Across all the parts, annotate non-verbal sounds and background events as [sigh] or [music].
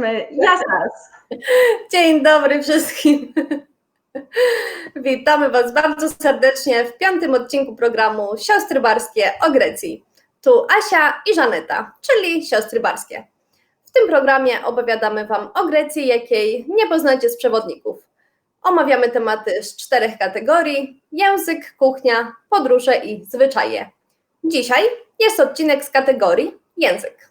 Jesteśmy, jasnas. Dzień dobry wszystkim. Witamy Was bardzo serdecznie w piątym odcinku programu Siostry Barskie o Grecji. Tu Asia i Żaneta, czyli Siostry Barskie. W tym programie opowiadamy Wam o Grecji, jakiej nie poznacie z przewodników. Omawiamy tematy z czterech kategorii: język, kuchnia, podróże i zwyczaje. Dzisiaj jest odcinek z kategorii język.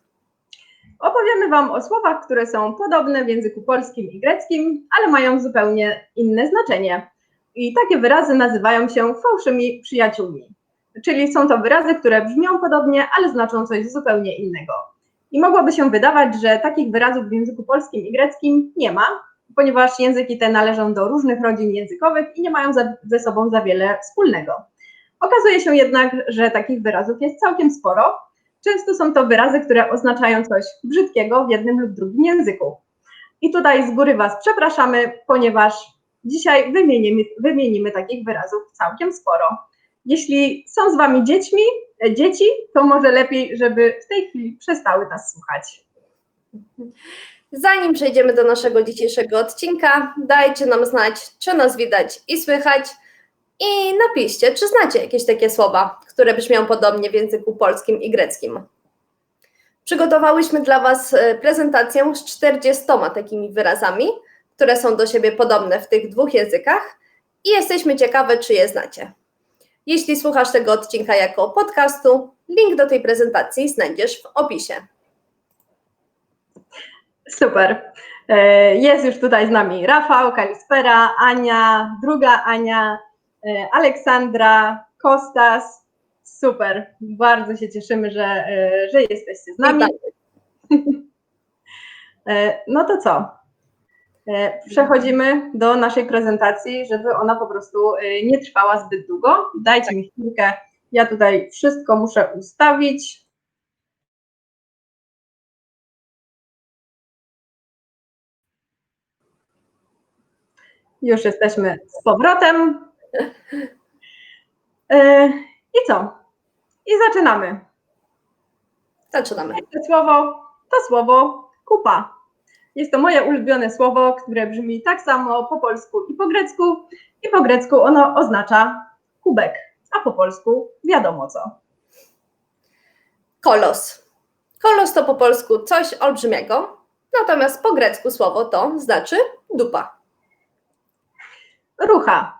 Opowiemy Wam o słowach, które są podobne w języku polskim i greckim, ale mają zupełnie inne znaczenie. I takie wyrazy nazywają się fałszymi przyjaciółmi. Czyli są to wyrazy, które brzmią podobnie, ale znaczą coś zupełnie innego. I mogłoby się wydawać, że takich wyrazów w języku polskim i greckim nie ma, ponieważ języki te należą do różnych rodzin językowych i nie mają za, ze sobą za wiele wspólnego. Okazuje się jednak, że takich wyrazów jest całkiem sporo. Często są to wyrazy, które oznaczają coś brzydkiego w jednym lub drugim języku. I tutaj z góry Was przepraszamy, ponieważ dzisiaj wymienimy, wymienimy takich wyrazów całkiem sporo. Jeśli są z Wami dziećmi, e, dzieci, to może lepiej, żeby w tej chwili przestały nas słuchać. Zanim przejdziemy do naszego dzisiejszego odcinka, dajcie nam znać, czy nas widać i słychać. I napiszcie, czy znacie jakieś takie słowa, które brzmią podobnie w języku polskim i greckim. Przygotowałyśmy dla Was e, prezentację z 40 takimi wyrazami, które są do siebie podobne w tych dwóch językach i jesteśmy ciekawe, czy je znacie. Jeśli słuchasz tego odcinka jako podcastu, link do tej prezentacji znajdziesz w opisie. Super. E, Jest już tutaj z nami Rafał, Kalispera, Ania, druga Ania, Aleksandra, Kostas. Super. Bardzo się cieszymy, że, e, że jesteście z nami. E, No to co? E, Przechodzimy do naszej prezentacji, żeby ona po prostu e, nie trwała zbyt długo. Dajcie mi chwilkę. Ja tutaj wszystko muszę ustawić. Już jesteśmy z powrotem. E, I co? I zaczynamy. Zaczynamy. Pierwsze słowo to słowo kupa. Jest to moje ulubione słowo, które brzmi tak samo po polsku i po grecku. I po grecku ono oznacza kubek, a po polsku wiadomo co. Kolos. Kolos to po polsku coś olbrzymiego, natomiast po grecku słowo to znaczy dupa. Rucha.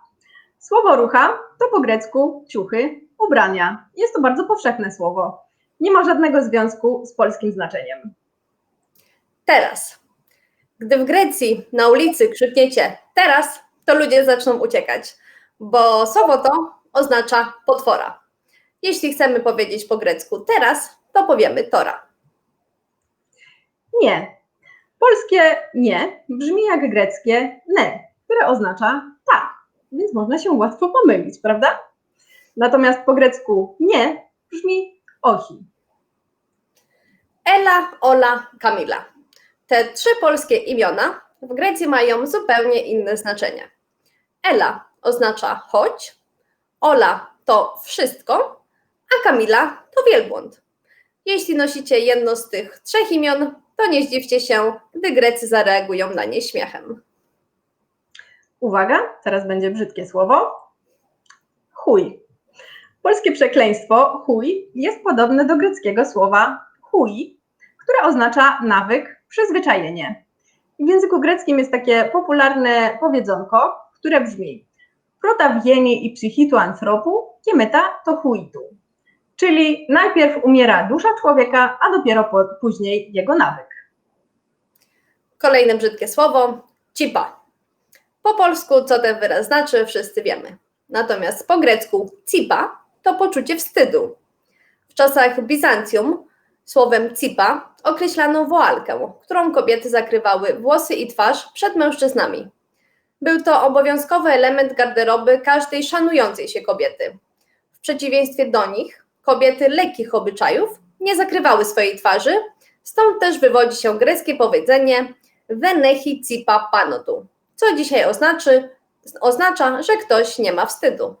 Słowo rucha to po grecku ciuchy, ubrania. Jest to bardzo powszechne słowo. Nie ma żadnego związku z polskim znaczeniem. Teraz. Gdy w Grecji na ulicy krzykniecie teraz, to ludzie zaczną uciekać, bo słowo to oznacza potwora. Jeśli chcemy powiedzieć po grecku teraz, to powiemy tora. Nie. Polskie nie brzmi jak greckie ne, które oznacza tak, więc można się łatwo pomylić, prawda? Natomiast po grecku nie brzmi ohi. Ela, Ola, Kamila. Te trzy polskie imiona w Grecji mają zupełnie inne znaczenie. Ela oznacza chodź, Ola to wszystko, a Kamila to wielbłąd. Jeśli nosicie jedno z tych trzech imion, to nie zdziwcie się, gdy Grecy zareagują na nie śmiechem. Uwaga, teraz będzie brzydkie słowo. Chuj. Polskie przekleństwo chuj jest podobne do greckiego słowa chuj, które oznacza nawyk, przyzwyczajenie. W języku greckim jest takie popularne powiedzonko, które brzmi prota wieni i psychitu anthropu, kiemeta to huitu. Czyli najpierw umiera dusza człowieka, a dopiero później jego nawyk. Kolejne brzydkie słowo cipa. Po polsku, co ten wyraz znaczy, wszyscy wiemy. Natomiast po grecku cipa to poczucie wstydu. W czasach Bizancjum słowem cipa określano woalkę, którą kobiety zakrywały włosy i twarz przed mężczyznami. Był to obowiązkowy element garderoby każdej szanującej się kobiety. W przeciwieństwie do nich, kobiety lekkich obyczajów nie zakrywały swojej twarzy, stąd też wywodzi się greckie powiedzenie venechi cipa panotu, co dzisiaj oznaczy, oznacza, że ktoś nie ma wstydu.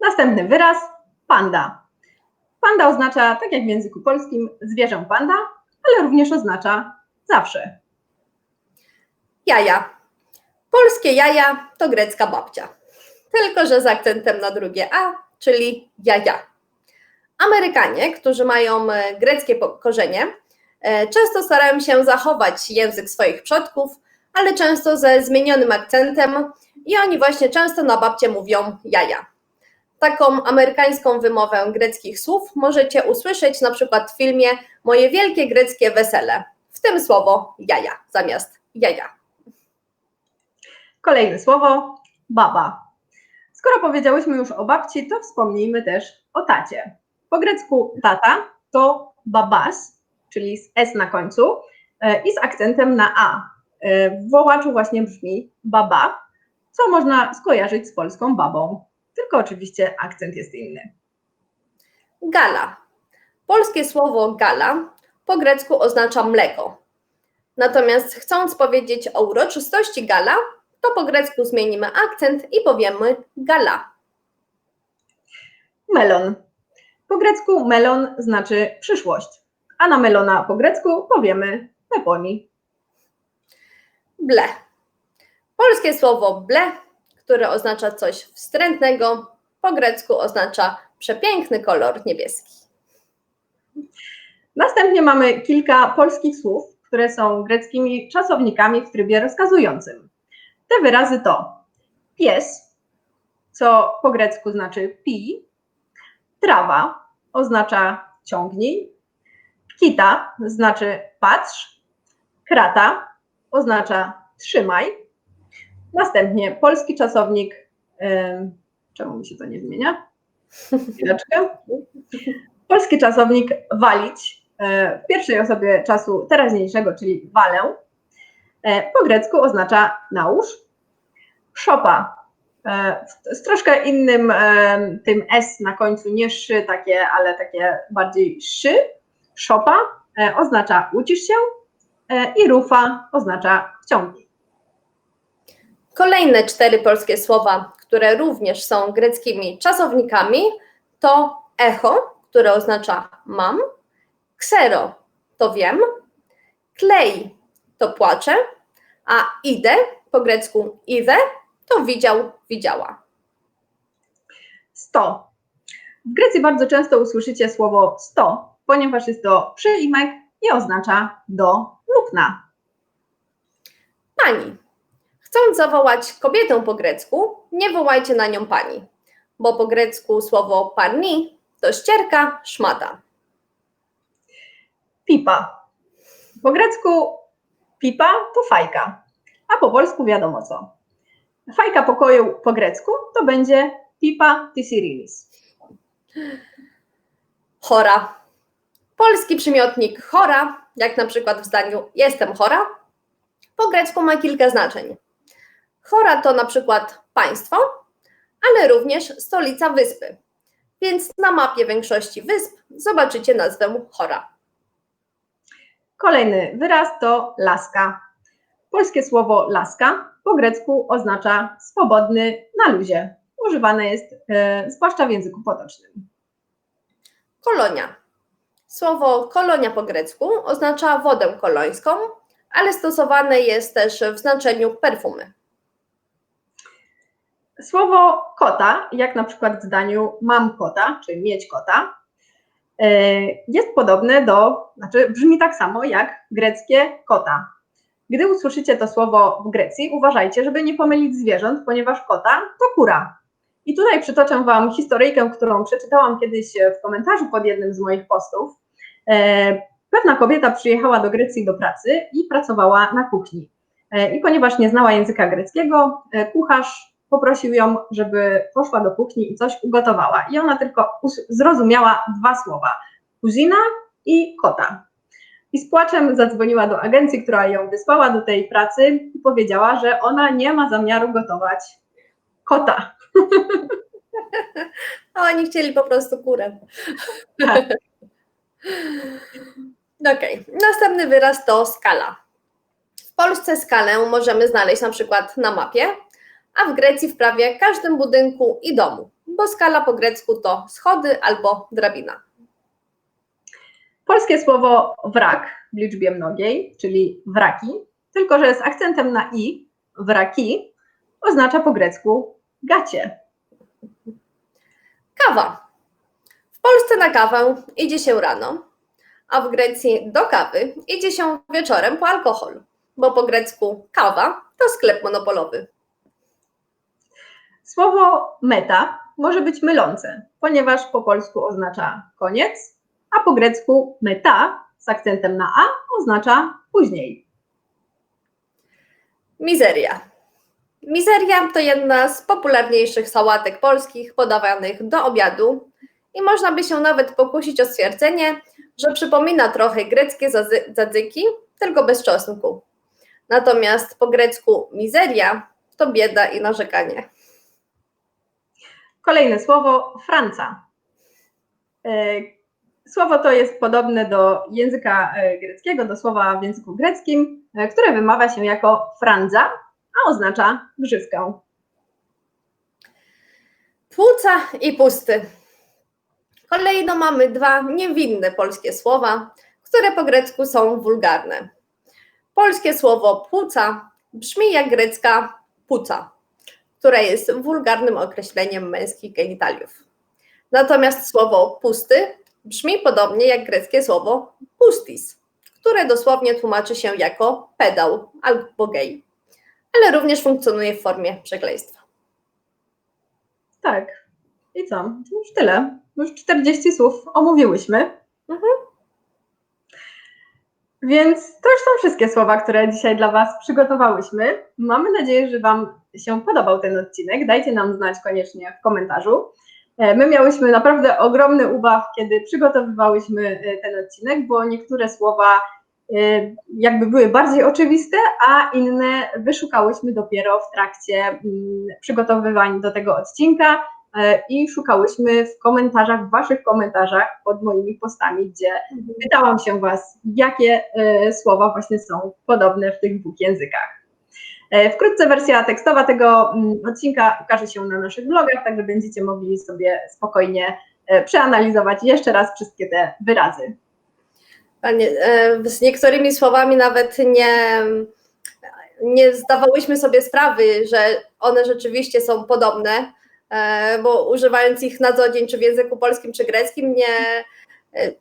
Następny wyraz panda. Panda oznacza, tak jak w języku polskim, zwierzę panda, ale również oznacza zawsze. Jaja. Polskie jaja to grecka babcia. Tylko, że z akcentem na drugie A, czyli jaja. Amerykanie, którzy mają e, greckie korzenie, e, często starają się zachować język swoich przodków, ale często ze zmienionym akcentem i oni właśnie często na babcie mówią jaja. Taką amerykańską wymowę greckich słów możecie usłyszeć na przykład w filmie Moje wielkie greckie wesele. W tym słowo jaja zamiast jaja. Kolejne słowo baba. Skoro powiedziałyśmy już o babci, to wspomnijmy też o tacie. Po grecku tata to babas, czyli z s na końcu e, i z akcentem na a. E, W wołaczu właśnie brzmi baba, co można skojarzyć z polską babą. Tylko oczywiście akcent jest inny. Gala. Polskie słowo gala po grecku oznacza mleko. Natomiast chcąc powiedzieć o uroczystości gala, to po grecku zmienimy akcent i powiemy gala. Melon. Po grecku melon znaczy przyszłość, a na melona po grecku powiemy peponi. Ble. Polskie słowo ble, które oznacza coś wstrętnego, po grecku oznacza przepiękny kolor niebieski. Następnie mamy kilka polskich słów, które są greckimi czasownikami w trybie rozkazującym. Te wyrazy to pies, co po grecku znaczy pi, trawa oznacza ciągnij, kita znaczy patrz, krata oznacza trzymaj. Następnie polski czasownik, em, czemu mi się to nie zmienia? Chwileczkę. Polski czasownik walić e, w pierwszej osobie czasu teraźniejszego, czyli walę, e, po grecku oznacza nałóż. Szopa e, z troszkę innym tym s na końcu, nie szy takie, ale takie bardziej szy. Szopa oznacza ucisz się i rufa oznacza wciągnij. Kolejne cztery polskie słowa, które również są greckimi czasownikami, to echo, które oznacza mam, ksero to wiem, klej to płacze, a ide po grecku iwe to widział, widziała. 100. W Grecji bardzo często usłyszycie słowo 100, ponieważ jest to przyimek i oznacza do Pani. Chcąc zawołać kobietę po grecku, nie wołajcie na nią pani, bo po grecku słowo pani to ścierka, szmata. Pipa. Po grecku pipa to fajka, a po polsku wiadomo co. Fajka pokoju po grecku to będzie pipa tisirinis. Chora. Polski przymiotnik chora, jak na przykład w zdaniu jestem chora, po grecku ma kilka znaczeń. Chora to na przykład państwo, ale również stolica wyspy. Więc na mapie większości wysp zobaczycie nazwę chora. Kolejny wyraz to laska. Polskie słowo laska po grecku oznacza swobodny na luzie. Używane jest e, zwłaszcza w języku potocznym. Kolonia. Słowo kolonia po grecku oznacza wodę kolońską, ale stosowane jest też w znaczeniu perfumy. Słowo kota, jak na przykład w zdaniu mam kota, czy mieć kota, e, jest podobne do, znaczy brzmi tak samo jak greckie kota. Gdy usłyszycie to słowo w Grecji, uważajcie, żeby nie pomylić zwierząt, ponieważ kota to kura. I tutaj przytoczę Wam historyjkę, którą przeczytałam kiedyś w komentarzu pod jednym z moich postów. E, Pewna kobieta przyjechała do Grecji do pracy i pracowała na kuchni. E, I ponieważ nie znała języka greckiego, e, kucharz poprosił ją, żeby poszła do kuchni i coś ugotowała. I ona tylko zrozumiała dwa słowa: kuzina i kota. I z płaczem zadzwoniła do agencji, która ją wysłała do tej pracy i powiedziała, że ona nie ma zamiaru gotować kota. A oni chcieli po prostu kurę. Tak. Okej, następny wyraz to skala. W Polsce skalę możemy znaleźć na przykład na mapie, a w Grecji w prawie każdym budynku i domu, bo skala po grecku to schody albo drabina. polskie słowo wrak w liczbie mnogiej, czyli wraki, tylko że z akcentem na i, wraki, oznacza po grecku gacie. Kawa. W Polsce na kawę idzie się rano, a w Grecji do kawy idzie się wieczorem po alkohol, bo po grecku kawa to sklep monopolowy. Słowo meta może być mylące, ponieważ po polsku oznacza koniec, a po grecku meta z akcentem na a oznacza później. Mizeria. Mizeria to jedna z popularniejszych sałatek polskich podawanych do obiadu i można by się nawet pokusić o stwierdzenie, że przypomina trochę greckie zadzy- zadzyki, tylko bez czosnku. Natomiast po grecku mizeria to bieda i narzekanie. Kolejne słowo Franca. E, Słowo to jest podobne do języka e, greckiego, do słowa w języku greckim, e, które wymawia się jako franza, a oznacza grzywkę. Płuca i pusty. Kolejno mamy dwa niewinne polskie słowa, które po grecku są wulgarne. Polskie słowo płuca brzmi jak grecka puca, która jest wulgarnym określeniem męskich genitaliów. Natomiast słowo pusty brzmi podobnie jak greckie słowo pustis, które dosłownie tłumaczy się jako pedał albo gej, ale również funkcjonuje w formie przekleństwa. Tak. I co? To już tyle. Już 40 słów omówiłyśmy. Mhm. Więc to już są wszystkie słowa, które dzisiaj dla Was przygotowałyśmy. Mamy nadzieję, że Wam się podobał ten odcinek. Dajcie nam znać koniecznie w komentarzu. E, My miałyśmy naprawdę ogromny ubaw, kiedy przygotowywałyśmy e, ten odcinek, bo niektóre słowa jakby były bardziej oczywiste, a inne wyszukałyśmy dopiero w trakcie mm, przygotowywań do tego odcinka e, i szukałyśmy w komentarzach, w Waszych komentarzach pod moimi postami, gdzie pytałam się Was, jakie e, słowa właśnie są podobne w tych dwóch językach. E, Wkrótce wersja tekstowa tego mm, odcinka ukaże się na naszych blogach, także będziecie mogli sobie spokojnie e, przeanalizować jeszcze raz wszystkie te wyrazy. Panie, e, z niektórymi słowami nawet nie, nie zdawałyśmy sobie sprawy, że one rzeczywiście są podobne, e, bo używając ich na co dzień, czy w języku polskim, czy greckim, nie e,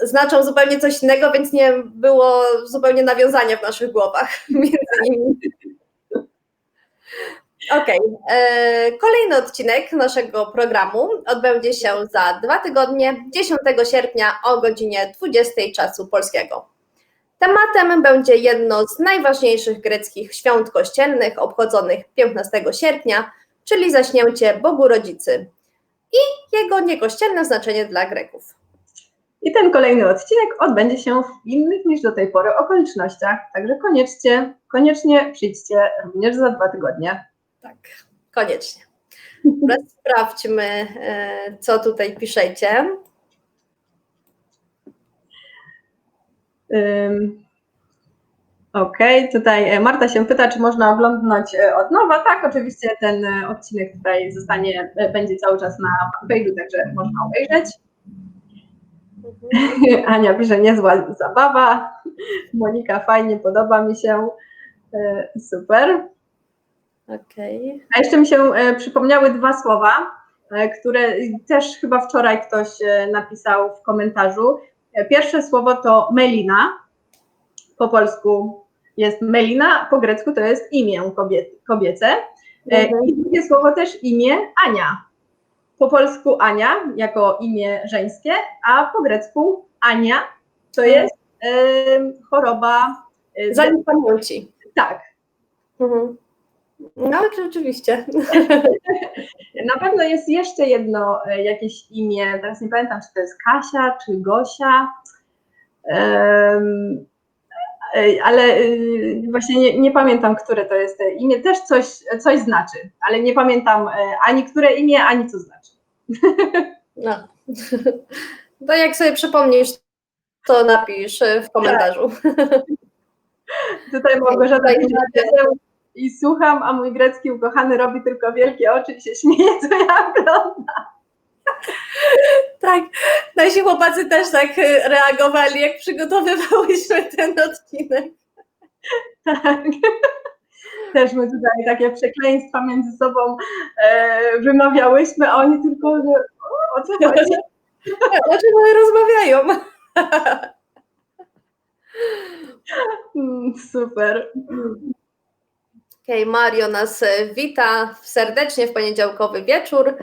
znaczą zupełnie coś innego, więc nie było zupełnie nawiązania w naszych głowach [laughs] między nimi. Okej, e, kolejny odcinek naszego programu odbędzie się za dwa tygodnie, 10 sierpnia o godzinie 20 czasu polskiego. Tematem będzie jedno z najważniejszych greckich świąt kościelnych obchodzonych 15 sierpnia, czyli zaśnięcie Bogu Rodzicy i jego niekościelne znaczenie dla Greków. I ten kolejny odcinek odbędzie się w innych niż do tej pory okolicznościach, także koniecznie, koniecznie przyjdźcie również za dwa tygodnie. Tak, koniecznie. Teraz sprawdźmy, e, co tutaj piszecie. Okej, tutaj e, Marta się pyta, czy można oglądać e, od nowa. Tak, oczywiście ten odcinek tutaj zostanie, będzie cały czas na fanpage'u, także można obejrzeć. [laughs] Ania pisze, niezła zabawa. Monika, fajnie, podoba mi się. Super. Okej. A jeszcze mi się e, przypomniały dwa słowa, e, które też chyba wczoraj ktoś e, napisał w komentarzu. Pierwsze słowo to melina. Po polsku jest melina, po grecku to jest imię kobiet, kobiece. Mhm. I drugie słowo też imię Ania. Po polsku Ania jako imię żeńskie, a po grecku Ania to jest e, choroba. e, Zanim pamięci. tak, Mhm. No, rzeczywiście. Na pewno jest jeszcze jedno e, jakieś imię, teraz nie pamiętam, czy to jest Kasia, czy Gosia, e, ale e, właśnie nie, nie pamiętam, które to jest imię. Też coś, coś znaczy, ale nie pamiętam e, ani które imię, ani co znaczy. No. To jak sobie przypomnisz, to napisz w komentarzu. Tutaj Małgorzata pisze, "Siedzę i słucham, a mój grecki ukochany robi tylko wielkie oczy i się śmieje, co ja oglądam. Tak, nasi chłopacy też tak y, reagowali, jak przygotowywałyśmy ten odcinek. Tak. Też my tutaj takie przekleństwa między sobą e, wymawiałyśmy, a oni tylko, o, o co chodzi? [laughs] O czym one rozmawiają? Mm, Super. Okej, Mario nas e, wita serdecznie w poniedziałkowy wieczór.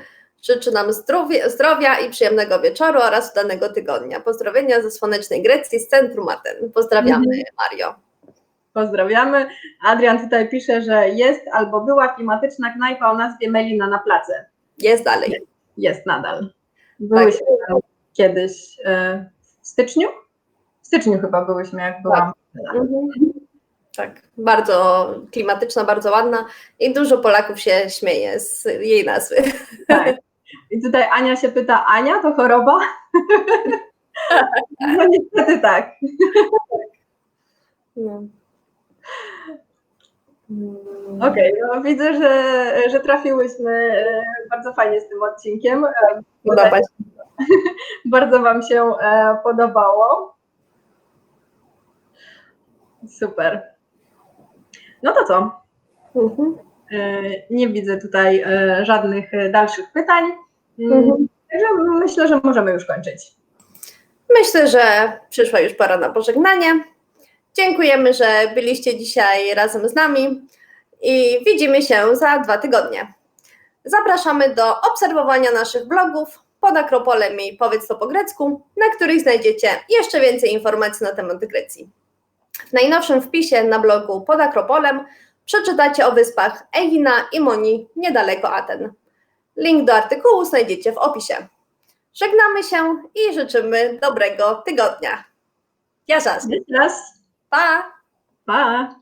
Życzy nam zdrowie, zdrowia i przyjemnego wieczoru oraz udanego tygodnia. Pozdrowienia ze słonecznej Grecji z centrum Aten. Pozdrawiamy, Mhm. Mario. Pozdrawiamy. Adrian tutaj pisze, że jest albo była klimatyczna knajpa o nazwie Melina na place. Jest dalej. Jest nadal. Byłyśmy tam kiedyś e, w styczniu? W styczniu chyba byłyśmy, jak byłam. Mhm. Tak, bardzo klimatyczna, bardzo ładna i dużo Polaków się śmieje z jej nazwy. Tak. I tutaj Ania się pyta, Ania to choroba? No niestety tak. No. Mm. Okej, no widzę, że, że trafiłyśmy e, bardzo fajnie z tym odcinkiem. E, Podoba się. [laughs] Bardzo Wam się e, podobało. Super. No to co? Mhm. E, Nie widzę tutaj e, żadnych e, dalszych pytań. Mm, Mhm. Także myślę, że możemy już kończyć. Myślę, że przyszła już pora na pożegnanie. Dziękujemy, że byliście dzisiaj razem z nami i widzimy się za dwa tygodnie. Zapraszamy do obserwowania naszych blogów pod Akropolem i Powiedz to po grecku, na których znajdziecie jeszcze więcej informacji na temat Grecji. W najnowszym wpisie na blogu pod Akropolem przeczytacie o wyspach Egina i Moni niedaleko Aten. Link do artykułu znajdziecie w opisie. Żegnamy się i życzymy dobrego tygodnia. Ja raz. Pa! Pa!